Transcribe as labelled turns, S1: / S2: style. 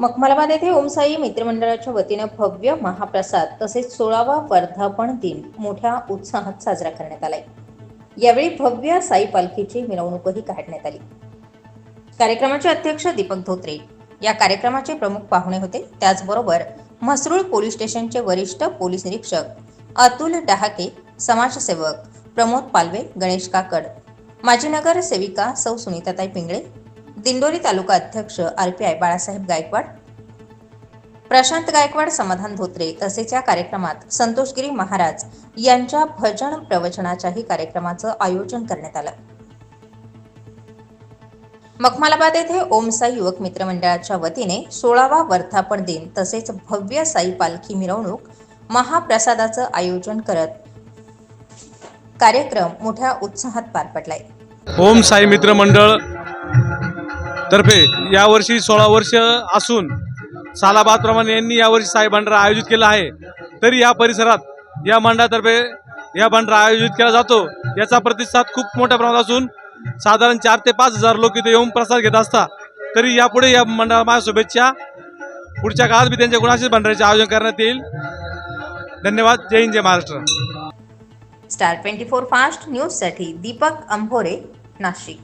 S1: मखमलाबाद येथे ओमसाई मित्रमंडळाच्या वतीनं भव्य महाप्रसाद तसेच सोळावा वर्धापन दिन मोठ्या उत्साहात साजरा करण्यात आलाय. यावेळी भव्य साई पालखीची मिरवणूकही काढण्यात आली. कार्यक्रमाचे अध्यक्ष दीपक धोत्रे या कार्यक्रमाचे प्रमुख पाहुणे होते. त्याचबरोबर म्हसरूळ पोलीस स्टेशनचे वरिष्ठ पोलीस निरीक्षक अतुल डहाके समाजसेवक प्रमोद पालवे गणेश काकड माजी नगर सेविका सौ सुनीताताई पिंगळे दिंडोरी तालुका अध्यक्ष R P I Balasaheb Gaikwad Prashant Gaikwad Samadhan Dhotre तसेच या कार्यक्रमात संतोषगिरी महाराज यांच्या भजन प्रवचनाच्याही कार्यक्रमाचं आयोजन करण्यात आलं. मखमालाबाद येथे ओमसाई युवक मित्र मंडळाच्या वतीने सोळावा वर्धापन दिन तसेच भव्य साई पालखी मिरवणूक महाप्रसादाचं आयोजन करत कार्यक्रम मोठ्या उत्साहात पार पडलाय.
S2: ओम साई मित्र मंडळ तर्फे यावर्षी सोळा वर्ष असून सालाबादप्रमाणे यांनी यावर्षी साई भंडारा आयोजित केला आहे. तरी या परिसरात या मंडळातर्फे या भंडारा आयोजित केला जातो. याचा प्रतिसाद खूप मोठ्या प्रमाणात असून साधारण चार ते पाच हजार लोक इथे येऊन प्रसाद घेत असतात. तरी यापुढे या मंडळाला माझ्या शुभेच्छा. पुढच्या काळात बी त्यांच्या गुणाशीच भंडाराचे आयोजन करण्यात येईल. धन्यवाद. जय हिंद जय Maharashtra.
S1: Star twenty four fast न्यूजसाठी दीपक अंभोरे नाशिक.